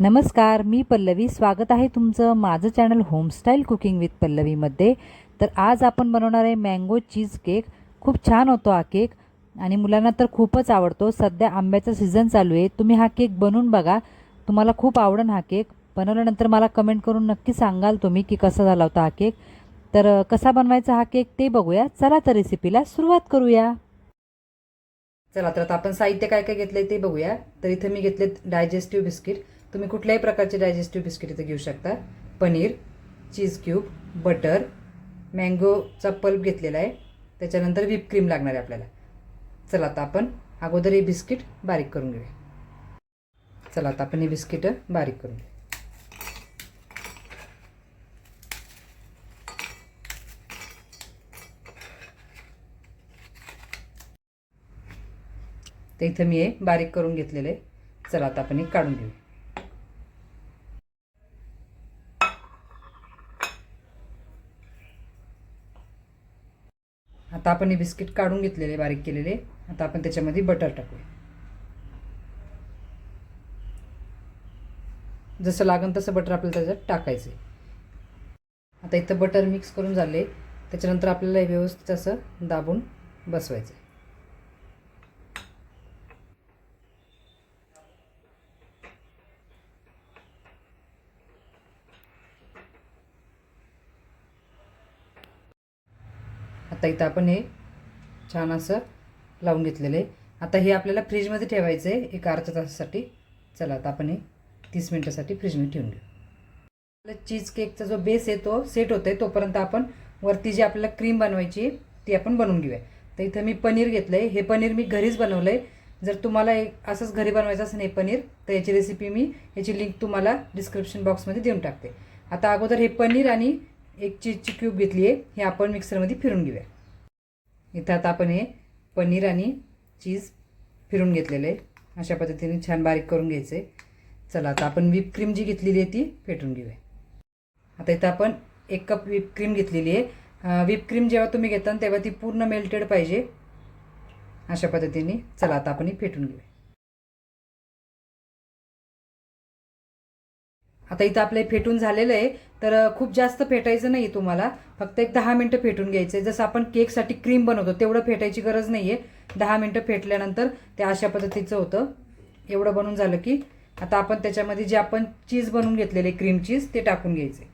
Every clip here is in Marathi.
नमस्कार मी पल्लवी. स्वागत आहे तुमचं माझं चॅनल होमस्टाईल कुकिंग विथ पल्लवीमध्ये तर आज आपण बनवणार आहे मँगो चीज केक खूप छान होतो हा केक आणि मुलांना तर खूपच आवडतो. सध्या आंब्याचा सीझन चालू आहे. तुम्ही हा केक बनवून बघा. तुम्हाला खूप आवडेल हा केक बनवल्यानंतर मला कमेंट करून नक्की सांगाल तुम्ही की कसा झाला होता हा केक तर कसा बनवायचा हा केक ते बघूया. चला तर रेसिपीला सुरुवात करूया. चला तर आता आपण साहित्य काय काय घेतलंय ते बघूया. तर इथं मी घेतले डायजेस्टिव्ह बिस्किट तुम्ही कुठल्याही प्रकारचे डायजेस्टिव्ह बिस्किट इथं घेऊ शकता. पनीर चीज क्यूब बटर मँगोचा पल्प घेतलेला आहे. त्याच्यानंतर व्हिप क्रीम लागणार आहे आपल्याला. चला आता आपण अगोदर हे बिस्किट बारीक करून घेऊया. चला आता आपण हे बिस्किटं बारीक करून घेऊ तर इथं मी हे बारीक करून घेतलेले आहे. चला आता आपण हे काढून घेऊ आता आपण हे बिस्किट काढून घेतलेले बारीक केलेले. आता आपण त्याच्यामध्ये बटर टाकूया. जसं लागेल तसं बटर आपल्याला त्याच्यात टाकायचं आहे आता इथं बटर मिक्स करून झाले. त्याच्यानंतर आपल्याला हे व्यवस्थित असं दाबून बसवायचं आहे आता इथं आपण हे छान असं लावून घेतलेलं आहे. आता हे आपल्याला फ्रीजमध्ये ठेवायचं आहे एक अर्ध्या तासासाठी. चला आता आपण हे तीस मिनटासाठी फ्रीजमध्ये ठेवून घेऊ. आपला चीज केकचा जो बेस आहे तो सेट होतो आहे तोपर्यंत आपण वरती जी आपल्याला क्रीम बनवायची आहे ती आपण बनवून घेऊया. तर इथं मी पनीर घेतलं आहे हे पनीर मी घरीच बनवलं आहे जर तुम्हाला एक असंच घरी बनवायचं असेल हे पनीर तर याची रेसिपी मी याची लिंक तुम्हाला डिस्क्रिप्शन बॉक्समध्ये देऊन टाकते. आता अगोदर हे पनीर आणि एक चीजची क्यूब घेतली आहे हे आपण मिक्सरमध्ये फिरून घेऊया. इथं आता आपण हे पनीर आणि चीज फिरून घेतलेलं आहे. अशा पद्धतीने छान बारीक करून घ्यायचं आहे. चला आता आपण व्हिप क्रीम जी घेतलेली आहे ती फेटून घेऊया. आता इथं आपण एक कप व्हिप क्रीम घेतलेली आहे. व्हिप क्रीम जेव्हा तुम्ही घेता ना, तेव्हा ती पूर्ण मेल्टेड पाहिजे. अशा पद्धतीने चला आता आपण ही फेटून घेऊया. आता इथं आपलं फेटून झालेलं आहे तर खूप जास्त फेटायचं नाही तुम्हाला. फक्त एक दहा मिनटं फेटून घ्यायचं आहे जसं आपण केकसाठी क्रीम बनवतो तेवढं फेटायची गरज नाही आहे दहा मिनटं फेटल्यानंतर ते अशा पद्धतीचं होतं. एवढं बनून झालं की आता आपण त्याच्यामध्ये जे आपण चीज बनवून घेतलेले क्रीम चीज ते टाकून घ्यायचे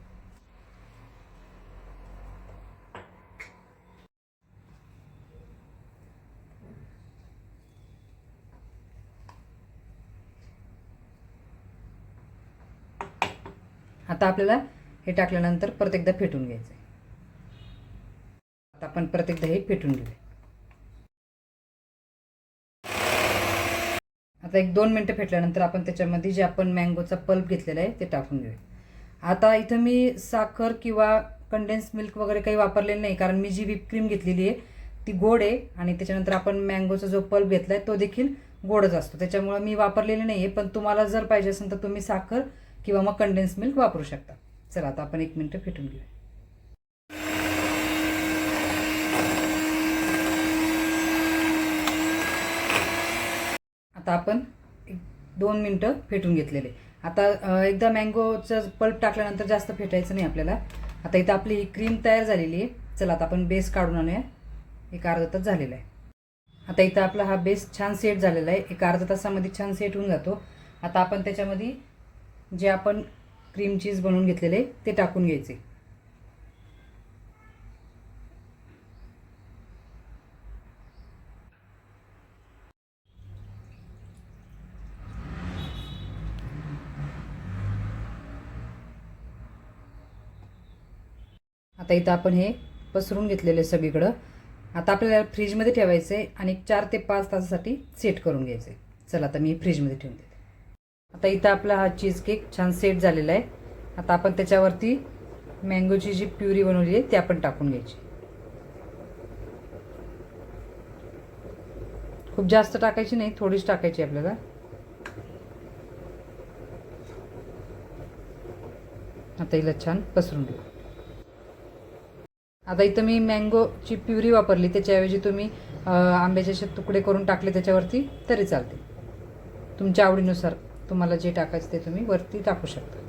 आता आपल्याला हे टाकल्यानंतर परत एकदा फेटून घ्यायचं आहे आता आपण परत एकदा हे फेटून घेऊया. आता एक दोन मिनटं फेटल्यानंतर आपण त्याच्यामध्ये जे आपण मँगोचा पल्प घेतलेला आहे ते टाकून घेऊया. आता इथं मी साखर किंवा कंडेन्स मिल्क वगैरे काही वापरलेलं नाही कारण मी जी व्हिप क्रीम घेतलेली आहे ती गोड आहे आणि त्याच्यानंतर आपण मँगोचा जो पल्प घेतला आहे तो देखील गोडच असतो. त्याच्यामुळं मी वापरलेली नाही आहे पण तुम्हाला जर पाहिजे असेल तर तुम्ही साखर किंवा मग कंडेन्स मिल्क वापरू शकता. चला आता आपण एक मिनटं फेटून घेऊया. आता आपण एक दोन मिनटं फेटून घेतलेले. आता एकदा मँगोचं पल्प टाकल्यानंतर जास्त फेटायचं नाही आपल्याला. आता इथं आपली ही क्रीम तयार झालेली आहे. चला आता आपण बेस काढून आणूया. एक अर्धा तास झालेला आहे. आता इथं आपला हा बेस छान सेट झालेला आहे. एक अर्धा तासामध्ये छान सेट होऊन जातो. आता आपण त्याच्यामध्ये जे आपण क्रीम चीज बनवून घेतलेले ते टाकून घ्यायचे. आता इथं आपण हे पसरून घेतलेलं आहे सगळीकडं. आता आपल्याला फ्रीजमध्ये ठेवायचं आहे आणि चार ते पाच तासासाठी सेट करून घ्यायचं. आहे चला आता मी फ्रीजमध्ये ठेवून देते. आता इथं आपला हा चीज केक छान सेट झालेला आहे. आता आपण त्याच्यावरती मँगोची जी प्युरी बनवली आहे ती आपण टाकून घ्यायची. खूप जास्त टाकायची नाही थोडीच टाकायची आपल्याला. आता हिला छान पसरून घेऊ. आता इथं मी मँगोची प्युरी वापरली त्याच्याऐवजी तुम्ही आंब्याचे तुकडे करून टाकले त्याच्यावरती तरी चालते. तुमच्या आवडीनुसार. तुम्हाला जे टाकायचं ते तुम्ही वरती टाकू शकता.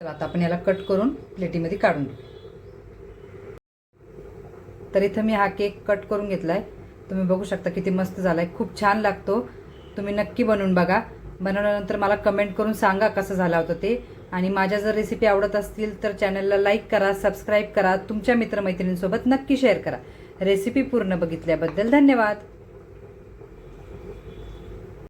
तर आता आपण याला कट करून प्लेटीमध्ये काढून घेऊ. तर इथं मी हा केक कट करून घेतला आहे तुम्ही बघू शकता किती मस्त झाला आहे खूप छान लागतो. तुम्ही नक्की बनवून बघा. बनवल्यानंतर मला कमेंट करून सांगा कसं झाला होतं ते. आणि माझ्या जर रेसिपी आवडत असतील तर चॅनलला लाईक करा सबस्क्राईब करा. तुमच्या मित्रमैत्रिणींसोबत नक्की शेअर करा. रेसिपी पूर्ण बघितल्याबद्दल धन्यवाद.